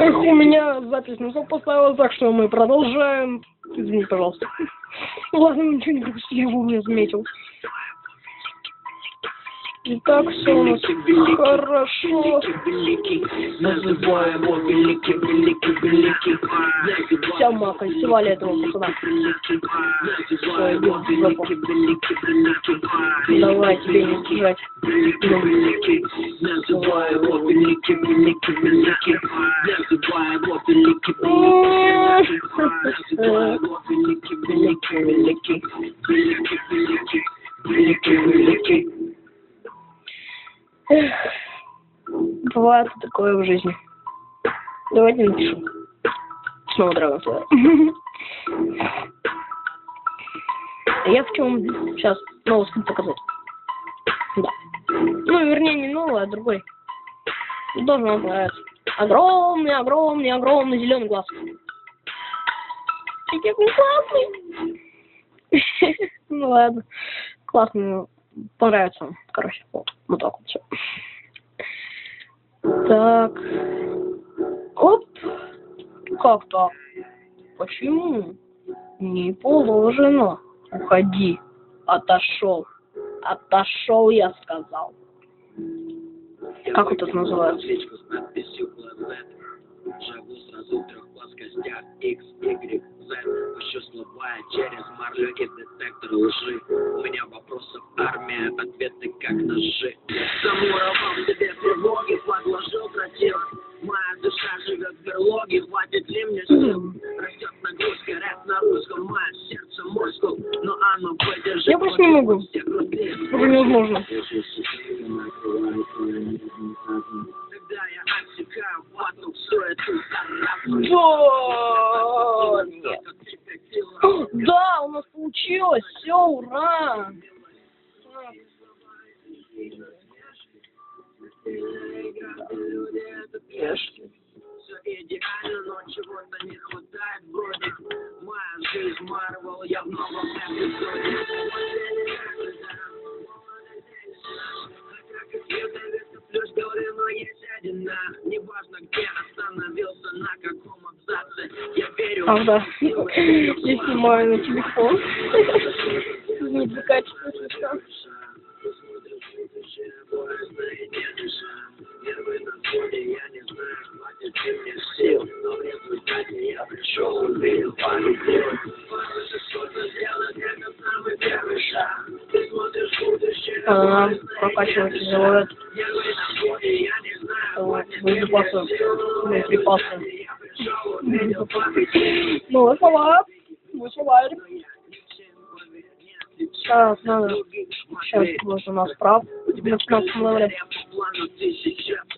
Эх, у меня запись на стоп поставила, так что мы продолжаем. Извини, пожалуйста. Ладно, ничего не грусти, я уже заметил. Итак, все у нас хорошо. Называй его великий, великий, великий. Вся мака, севали этого пацана. Называй его великий, великий. Великий, великий, великий, великий. Эх, бывает такое в жизни. Давайте напишу. Снова Драгон Слэйр. Я в чем сейчас новый скин показать. Да. Ну, вернее, не новый, а другой. Должен вам понравиться. Огромный, огромный, огромный зеленый глаз. Какой он классный. Ну ладно. Классный. Понравится он. Короче, вот так вот все. Так. Оп. Как так? Почему? Не положено. Уходи. Отошел. Отошел, я сказал. Как это называется? Свечку с надписью «Глазет». Живу сразу в трех плоскостях X, Y, Z. Пущу слова через марлю и детектор лжи. У меня вопросов армия, ответы как ножи. Замуровал в себе тревоги, подложил тротил. Моя душа живет в берлоге, хватит ли мне сил? Растет нагрузка, рэп на русском, мое сердце мускул. Но оно выдержит Я просто не могу. Это невозможно. Да! Да, у нас получилось. Все, ура! Пешки. Что-то сделать, это самый первый шаг. Ты смотришь будущее, А, прокачивать тяжело. на я не Вот, боеприпасы. Ну, вышла. Вышла. Так, надо. Сейчас, вот у нас прав. На 15 левеле.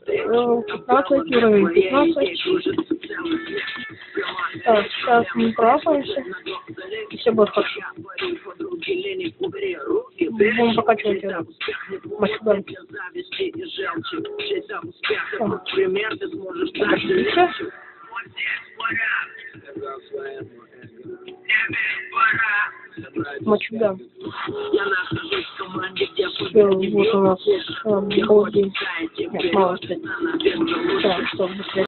Э, 15 уровень, 15. Так, сейчас мы прапаемся. И все будет хорошо. Будем прокачивать его. Максимально. Пример ты сможешь Все. Команде, где Все, вот у нас быстрее.